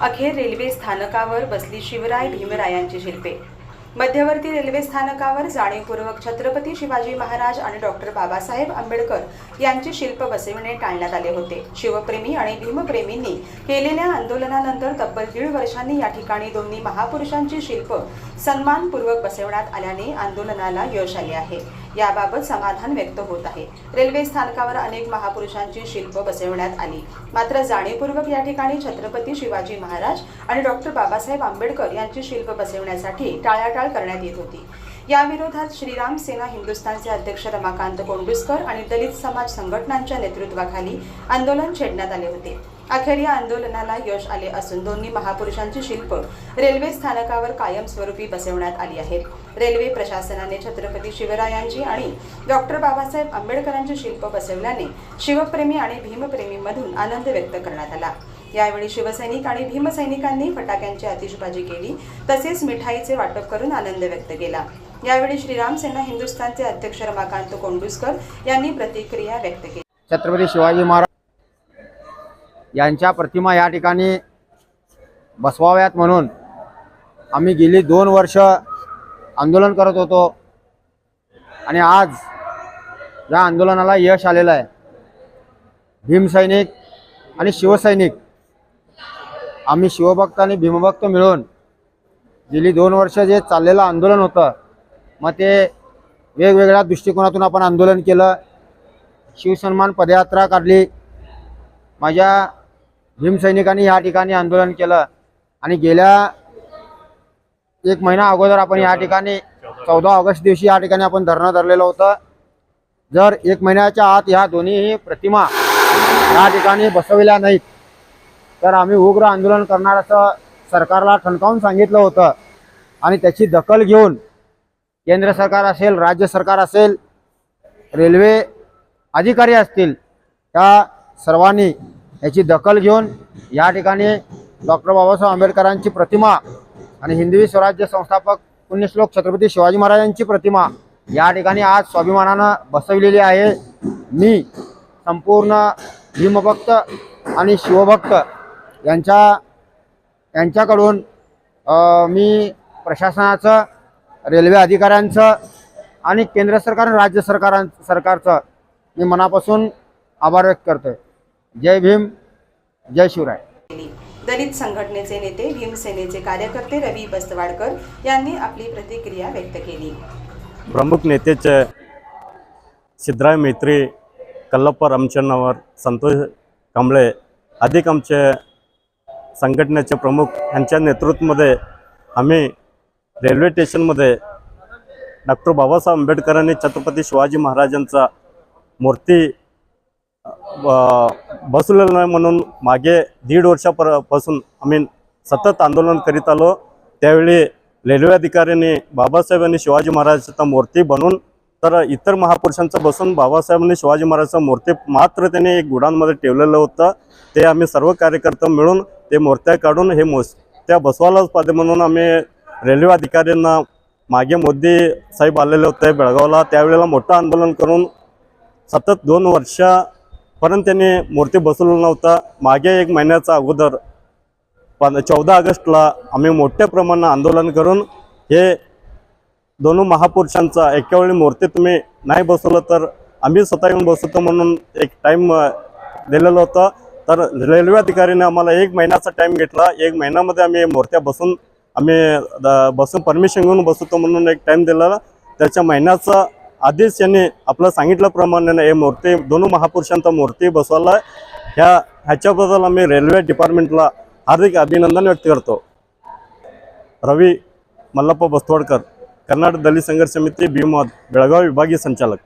अखेर रेल्वे स्थानकावर बसली शिवराय भीमरायांची शिल्पे मध्यवर्ती रेल्वे स्थानकावर जाणीवपूर्वक छत्रपती शिवाजी महाराज आणि डॉक्टर बाबासाहेब आंबेडकर यांची शिल्प बसविणे टाळण्यात आले होते. शिवप्रेमी आणि भीमप्रेमींनी केलेल्या आंदोलनानंतर तब्बल दीड वर्षांनी या ठिकाणी दोन्ही महापुरुषांची शिल्प सन्मानपूर्वक बसवण्यात आल्याने आंदोलनाला यश आले आहे. याबाबत समाधान व्यक्त होत आहे. रेल्वे स्थानकावर अनेक महापुरुषांची शिल्प बसवण्यात आली. मात्र जाणीवपूर्वक या ठिकाणी छत्रपती शिवाजी महाराज आणि डॉक्टर बाबासाहेब आंबेडकर यांची शिल्प बसवण्यासाठी टाळाटाळ करण्यात येत होती. याविरोधात श्रीराम सेना हिंदुस्थानचे अध्यक्ष रमाकांत कोंडुस्कर आणि दलित समाज संघटनांच्या नेतृत्वाखाली आंदोलन छेडण्यात आले होते. अखेर या आंदोलनाला यश आले असून दोन्ही महापुरुषांची शिल्प रेल्वे स्थानकावर कायमस्वरूपी बसवण्यात आली आहेत. रेल्वे प्रशासनाने छत्रपती शिवरायांची आणि डॉक्टर बाबासाहेब आंबेडकरांची शिल्प बसवल्याने शिवप्रेमी आणि भीमप्रेमीमधून आनंद व्यक्त करण्यात आला. यावेळी शिवसैनिक आणि भीमसैनिकांनी फटाक्यांची आतिषबाजी केली तसेच मिठाईचे वाटप करून आनंद व्यक्त केला. यावेळी श्रीराम सेना हिंदुस्थानचे अध्यक्ष रमाकांत कोंडुस्कर यांनी प्रतिक्रिया व्यक्त केली. छत्रपती शिवाजी महाराज यांच्या प्रतिमा या ठिकाणी बसवाव्यात म्हणून आम्ही गेली दोन वर्ष आंदोलन करत होतो आणि आज या आंदोलनाला यश आलेलं आहे. भीमसैनिक आणि शिवसैनिक आम्ही शिवभक्त आणि भीमभक्त मिळून गेली दोन वर्ष जे चाललेलं आंदोलन होतं मग ते वेगवेगळ्या दृष्टिकोनातून आपण आंदोलन केलं. शिवसन्मान पदयात्रा काढली. माझ्या भीमसैनिकांनी या ठिकाणी आंदोलन केलं. आणि गेल्या एक महिना अगोदर आपण या ठिकाणी चौदा ऑगस्ट दिवशी या ठिकाणी आपण धरणं धरलेलं होतं. जर एक महिन्याच्या आत ह्या दोन्ही प्रतिमा या ठिकाणी बसविल्या नाहीत तर आम्ही उग्र आंदोलन करणार असं सरकारला ठणकावून सांगितलं होतं. आणि त्याची दखल घेऊन केंद्र सरकार असेल राज्य सरकार असेल रेल्वे अधिकारी असतील त्या सर्वांनी याची दखल घेऊन या ठिकाणी डॉक्टर बाबासाहेब आंबेडकरांची प्रतिमा आणि हिंदवी स्वराज्य संस्थापक पुण्यश्लोक छत्रपती शिवाजी महाराजांची प्रतिमा या ठिकाणी आज स्वाभिमानानं बसवलेली आहे. मी संपूर्ण भीमभक्त आणि शिवभक्त यांच्या यांच्याकडून अ, मी प्रशासनाचं रेल्वे अधिकाऱ्यांचं आणि केंद्र सरकार आणि राज्य सरकारां सरकारचं मी मनापासून आभार व्यक्त करतोय. जय भीम जय शिवराय. दलित संघटनेचे नेते भीमसेनेचे कार्यकर्ते रवी बस्तवाडकर यांनी आपली प्रतिक्रिया व्यक्त केली. प्रमुख नेतेचे सिद्धराय मैत्री कल्लप्पा रामचंद्रावर संतोष कांबळे अधिक आमचे संघटनेचे प्रमुख यांच्या नेतृत्वामध्ये आम्ही रेल्वे स्टेशनमध्ये डॉक्टर बाबासाहेब आंबेडकरांनी छत्रपती शिवाजी महाराजांचा मूर्ती अ, नाही म्हणून मागे दीड वर्षापरपासून आम्ही सतत आंदोलन करीत आलो. त्यावेळी रेल्वे अधिकाऱ्यांनी बाबासाहेबांनी शिवाजी महाराजांचा मूर्ती बनवून तर इतर महापुरुषांचं बसून बाबासाहेबांनी शिवाजी महाराजांचा मूर्ती मात्र त्यांनी एक गुडांमध्ये ठेवलेलं होतं. ते आम्ही सर्व कार्यकर्ते मिळून ते मूर्त्या काढून हे मोस त्या बसवायलाच पाहिजे म्हणून आम्ही रेल्वे अधिकाऱ्यांना मागे मोदी साहेब आलेले होते बेळगावला. त्यावेळेला मोठं आंदोलन करून सतत दोन वर्षापर्यंत त्यांनी मूर्ती बसवलं नव्हता. मागे एक महिन्याचा अगोदर पण चौदा ऑगस्टला आम्ही मोठ्या प्रमाणात आंदोलन करून हे दोन्ही महापुरुषांचा एका वेळी मूर्ती तुम्ही नाही बसवलं तर आम्ही स्वतः येऊन बसवतो म्हणून एक टाईम दिलेलं होतं. तर रेल्वे अधिकाऱ्याने आम्हाला एक महिन्याचा टाईम घेतला. एक महिन्यामध्ये आम्ही मूर्त्या बसून आम्ही बसून परमिशन घेऊन बसवतो म्हणून एक टाईम दिलेला. त्याच्या महिन्याचा आधीच यांनी आपलं सांगितल्याप्रमाणे हे मूर्ती दोन महापुरुषांचा मूर्ती बसवायला ह्या ह्याच्याबद्दल आम्ही रेल्वे डिपार्टमेंटला हार्दिक अभिनंदन व्यक्त करतो. रवी मल्लप्पा बस्तवाडकर कर्नाटक दलित संघर्ष समिती भीमवाद बेळगाव विभागीय संचालक.